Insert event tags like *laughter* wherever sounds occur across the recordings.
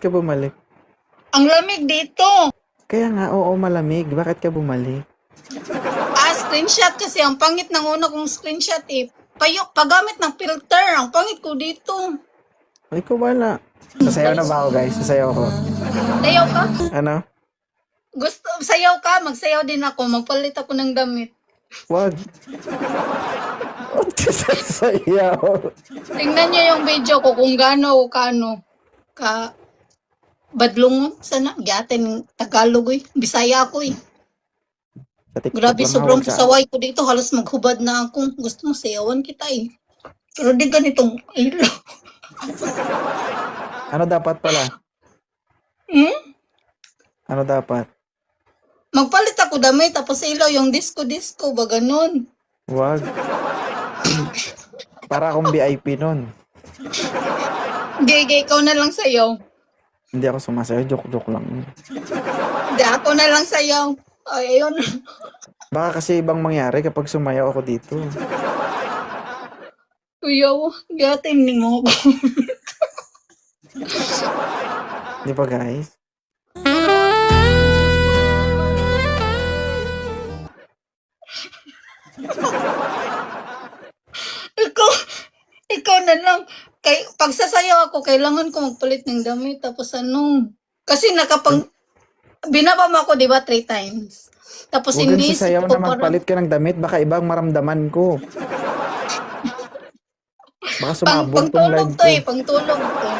ka bumalik? Ang lamig dito. Kaya nga, oo, malamig. Bakit ka bumalik? Ah, screenshot kasi. Ang pangit ng una kong screenshot eh. Payo, paggamit ng filter. Ang pangit ko dito. Ay, ko wala. Sasayaw na ba ako, guys? Sasayaw ko. Sayaw ka? Ano? Gusto, sayaw ka? Magsayaw din ako. Magpalit ako ng damit. Wag. Ba't ka sasayaw? Tingnan niyo yung video ko kung gaano o kano. Ka, badlungon. Sana, gatin Tagalog eh. Bisaya ako eh. Sa TikTok Grabe, lang sobrang sa- pasaway ko dito. Halos maghubad na ako. Gusto mo sayawan kita eh. Pero di ganitong ilaw. *laughs* Ano dapat pala? Hmm? Ano dapat? Magpalit ako damit tapos ilaw yung disco-disco ba ganun? Wag. *coughs* Para akong VIP nun. Gay, ikaw na lang sayaw. Hindi ako sumasayaw. Joke-joke lang. Hindi, ako na lang sayaw. Ay, ayun. Baka kasi ibang mangyari kapag sumayaw ako dito. Kuyaw, gatin ni mo ako. Di ba, guys? ikaw, ikaw na lang. Kay, pag sasayaw ako, kailangan ko magpalit ng damit. Tapos ano, kasi nakapang, binaba mo ako, di ba, three times. Tapos Huwag hindi, sasayaw ko na magpalit ka ng damit. Baka ibang maramdaman ko. Baka Pang, sumabog tong pangtulog live to eh, ko. pangtulog to.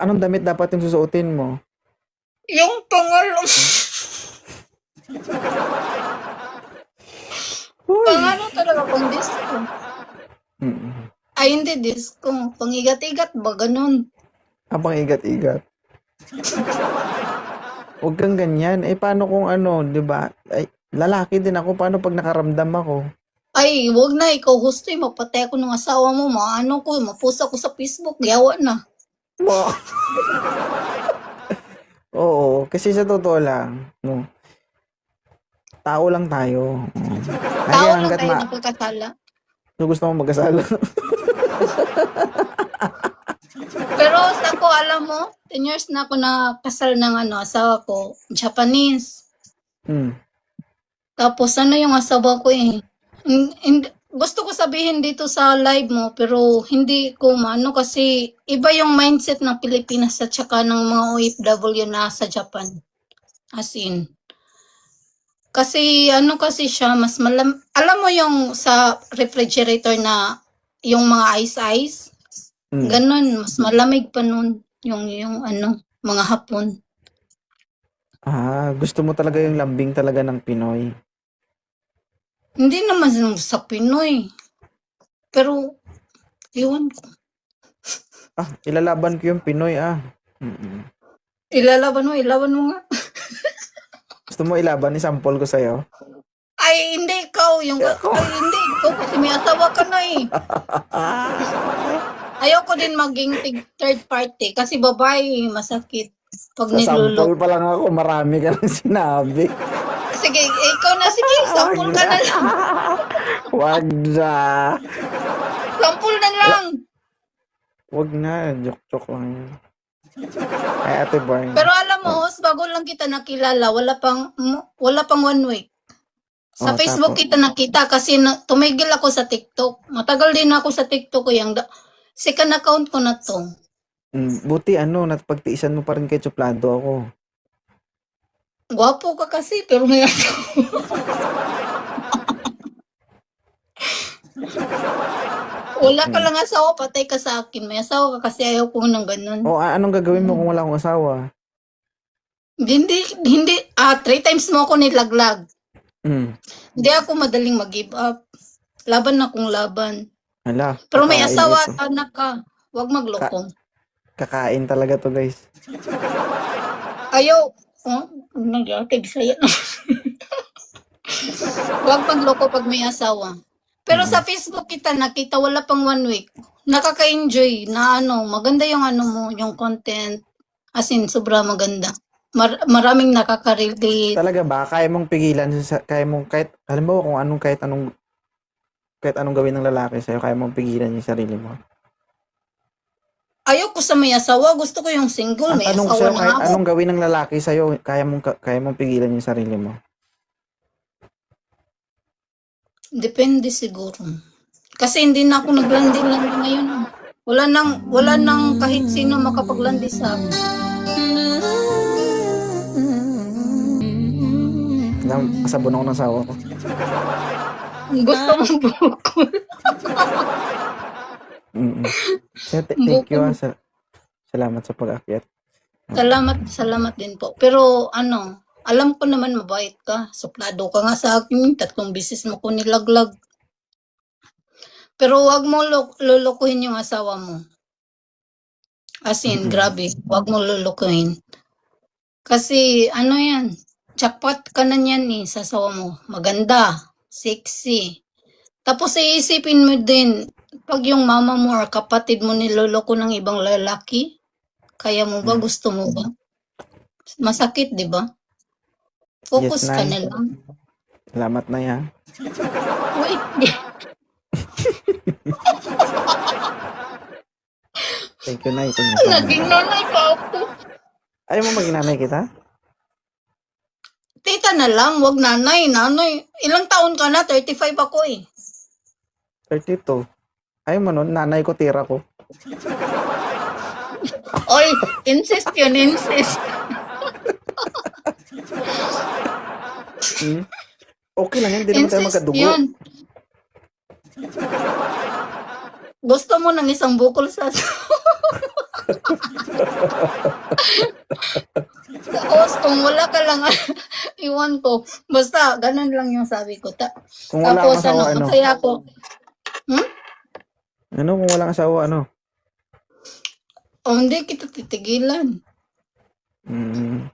Anong damit dapat yung susuotin mo? Yung pangalan, pangano talaga, pang disco. Mm-mm. Ay, hindi disco. Pangigat-igat ba, ganun. Habang igat-igat. Huwag kang ganyan. Eh, paano kung ano, di ba? Ay, lalaki din ako. Paano pag nakaramdam ako? Ay, wag na, ikaw gusto eh, mapatay ako ng asawa mo, maano ko, mapost ako sa Facebook, yawa na. Wow. Oo, kasi sa totoo lang, no, tao lang tayo. Tao lang hanggat tayo ma- nagkakasala. Kung gusto mo magkasala. Pero sa ko, alam mo, 10 years na ako nakasal ng ano, asawa ko, Japanese. hmm. Tapos ano yung asawa ko eh. Hin- hin- gusto ko sabihin dito sa live mo, pero hindi ko maano kasi iba yung mindset ng Pilipinas at saka ng mga OFW na sa Japan. As in. Kasi ano kasi siya, mas malam... Alam mo yung sa refrigerator na yung mga ice-ice? Hmm. Ganon, mas malamig pa nun yung, yung ano, mga hapon. Ah, gusto mo talaga yung lambing talaga ng Pinoy. Hindi naman sa Pinoy. Pero, iwan ko. Ah, ilalaban ko yung Pinoy ah. Mm-mm. Ilalaban mo, ilaban mo nga. *laughs* Gusto mo ilaban? Isampol ko sa'yo. Ay, hindi ikaw. Yung, ay, hindi ikaw kasi may asawa ka na eh. *laughs* Ayoko din maging tig- third party kasi babae masakit pag Sa sampol pa lang ako, marami ka nang sinabi. Sige, ikaw na sige, *laughs* sampul ka na lang. Wag na. *laughs* Sampul na lang. Wag na. Joke-joke lang yun. Ay, Ate Barn. Pero alam mo, Hos, bago lang kita nakilala, wala pang wala pang one week. Sa Oh, Facebook tapos? kita nakita kasi na, tumigil ako sa TikTok. Matagal din ako sa TikTok ko yung da- second account ko na to. Mm, buti ano, napagtiisan mo pa rin kay Chuplado ako. Gwapo ka kasi, pero may *laughs* asawa. Wala ka lang asawa, patay ka sa akin. May asawa ka kasi ayaw ko ng ganun. O, a- anong gagawin mo kung wala akong asawa? Hindi, hindi, ah, three times mo ako nilaglag. Mm. Hindi ako madaling mag-give up. Laban na kung laban. Hala. Pero may kakain asawa ito. ka na ka. Huwag magloko. Kakain talaga to, guys. Ayaw. Oh, nag-atig sa'yo. Huwag magloko pag may asawa. Pero sa Facebook kita nakita wala pang one week. Nakaka-enjoy na ano, maganda yung ano mo, yung content. As in, sobra maganda. Mar- maraming nakaka-relate. Talaga ba? Kaya mong pigilan, sa, kaya mong kahit, alam mo kung anong, kahit anong, kahit anong gawin ng lalaki sa'yo, kaya mong pigilan yung sarili mo. ayoko sa may asawa, gusto ko yung single, Ang may tanong asawa sa'yo, na kahit ako. anong gawin ng lalaki sa'yo, kaya mong, ka- kaya mong pigilan yung sarili mo. Depende siguro. Kasi hindi na ako naglandi-landi ngayon. Wala nang, wala nang kahit sino makapaglandi sa akin. Na, kasabon ako ng asawa ko. Gusto mong bukol. Mm-mm. Kaya th- thank you ah. Sa, salamat sa pag-akyat. Salamat, salamat din po. Pero ano, alam ko naman mabait ka. Suplado ka nga sa akin. Tatlong bisis mo ko nilaglag. Pero wag mo lo- lulukuhin yung asawa mo. As in, grabe. Wag mo lulukuhin. Kasi ano yan, jackpot ka na yan eh sa mo. Maganda, sexy. Tapos iisipin mo din, pag yung mama mo or kapatid mo niloloko ng ibang lalaki, kaya mo ba? Mm. Gusto mo ba? Masakit, di ba? Focus Yes, ka na lang. Salamat na yan. Wait. Thank you, Nay. Naging nanay pa ako. Ayaw mo maging nanay kita? Tita na lang, wag nanay. Nanay, ilang taon ka na? 35 ako eh. 32. Ayaw mo nun, nanay ko, tira ko. *laughs* Oy, insist yun, insist. Hmm? Okay lang yan, hindi naman tayo Insist magkadugo. yun. Gusto mo ng isang bukol sa *laughs* Tapos kung wala ka lang, *laughs* iwan ko. Basta, ganun lang yung sabi ko. Ta- Kung wala Tapos asawa, ano, ano? masaya ako. Ano kung walang asawa, ano? O hindi kita titigilan. Mm.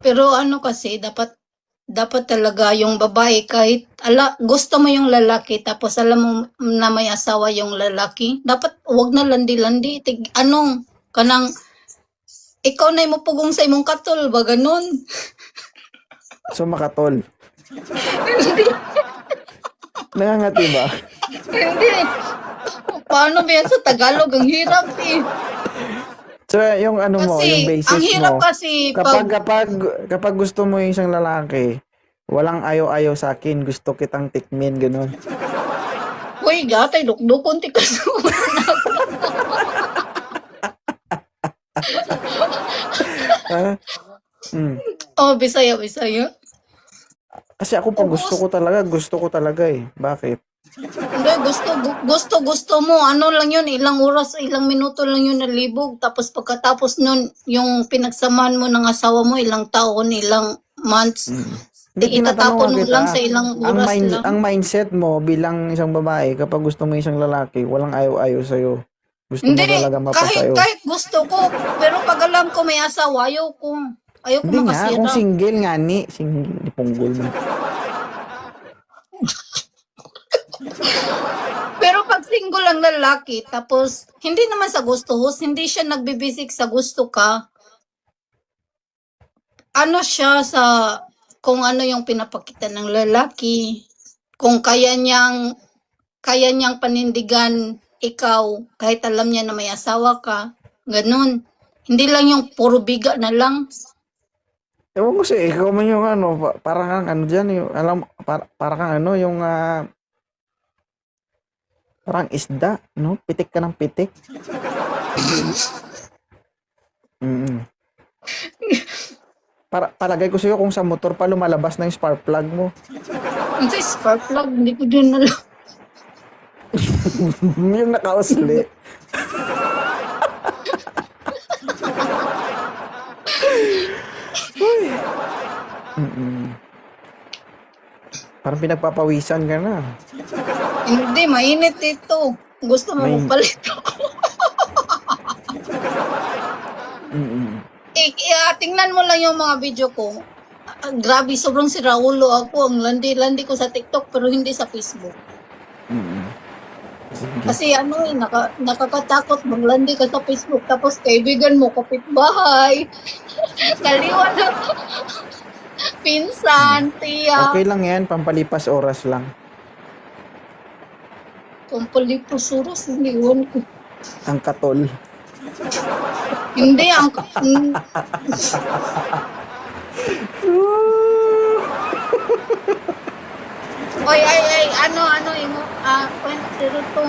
Pero ano kasi, dapat dapat talaga yung babae kahit ala, gusto mo yung lalaki tapos alam mo na may asawa yung lalaki, dapat wag na landi-landi. Tig, anong kanang ikaw na mo pugong sa imong katol ba ganun? So, makatol. Nangangati ba? Hindi. Paano ba yan sa Tagalog? Ang hirap eh. So, yung ano mo, yung basis ang hirap mo, kasi kapag, pag, kapag, kapag gusto mo yung isang lalaki, walang ayaw-ayaw sa akin, gusto kitang tikmin, gano'n. Uy, gatay, dukdukon ti. Ah, mm. oh, Bisaya, Bisaya. Kasi ako pag gusto ko talaga, gusto ko talaga eh. Bakit? Hindi, gusto, gu- gusto, gusto mo. Ano lang yun, ilang oras, ilang minuto lang yun nalibog. Tapos pagkatapos nun, yung pinagsamahan mo ng asawa mo, ilang taon, ilang months. Mm. Di, itatapon mo lang sa ilang ang, oras mind, lang. ang mindset mo bilang isang babae, kapag gusto mo isang lalaki, walang ayaw-ayaw sa'yo. Gusto Hindi, mo talaga kahit, mapasayo. kahit gusto ko. Pero pag alam ko may asawa, ayaw ko. Ayaw ko Hindi nga, makasira. kung single nga ni, single, ni punggol mo. *laughs* Pero pag single ang lalaki, tapos hindi naman sa gusto, hus, hindi siya nagbibisik sa gusto ka. Ano siya sa kung ano yung pinapakita ng lalaki, kung kaya niyang kaya niyang panindigan ikaw kahit alam niya na may asawa ka, ganun. Hindi lang yung puro biga na lang. Ewan ko siya, ikaw man yung ano, pa- parang kang ano dyan, yung, alam, para, parang kang ano, yung, ah, parang isda, no? Pitik ka ng pitik. *laughs* mm Para, palagay ko sa'yo kung sa motor pa lumalabas na yung spark plug mo. Kasi spark plug, hindi ko din alam. Yung nakausli. Uy. Mm-mm. Parang pinagpapawisan ka na. Hindi, mainit ito. Gusto mo Main- magpalit ako. Mm-mm. Eh, eh, tingnan mo lang yung mga video ko. Ah, grabe, sobrang si Raulo ako. Ang landi-landi ko sa TikTok pero hindi sa Facebook. Kasi ano eh, naka, nakakatakot maglandi ka sa Facebook tapos kaibigan mo, kapitbahay, *laughs* kaliwa na, pinsan, tiya, Okay lang yan, pampalipas oras lang. kumpuli pusuros, hindi yun ko. Ang katol. Hindi, ang... *laughs* Oy, ay, ay, ano, ano, imo, ah, zero two.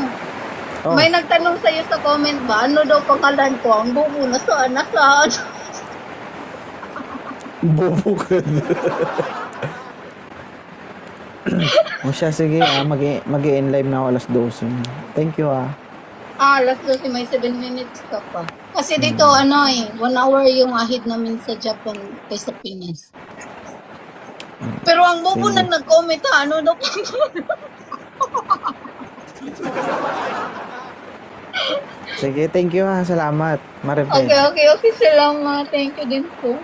Oh. May nagtanong sa'yo sa comment ba, ano daw pangalan ko? Ang bubo, nasaan, nasaan? Bobo ka o siya, sige, ah, mag mag end live na ako alas 12. Thank you, ah. Ah, last 12, may 7 minutes ka pa. Kasi dito, ano eh, 1 hour yung ahid namin sa Japan kaysa Pinas. Pero ang bubo Sige. nang nag-comment ha, ano daw Sige, thank you, ah. Salamat. Maripel. Okay, okay, okay, salamat. Thank you din po.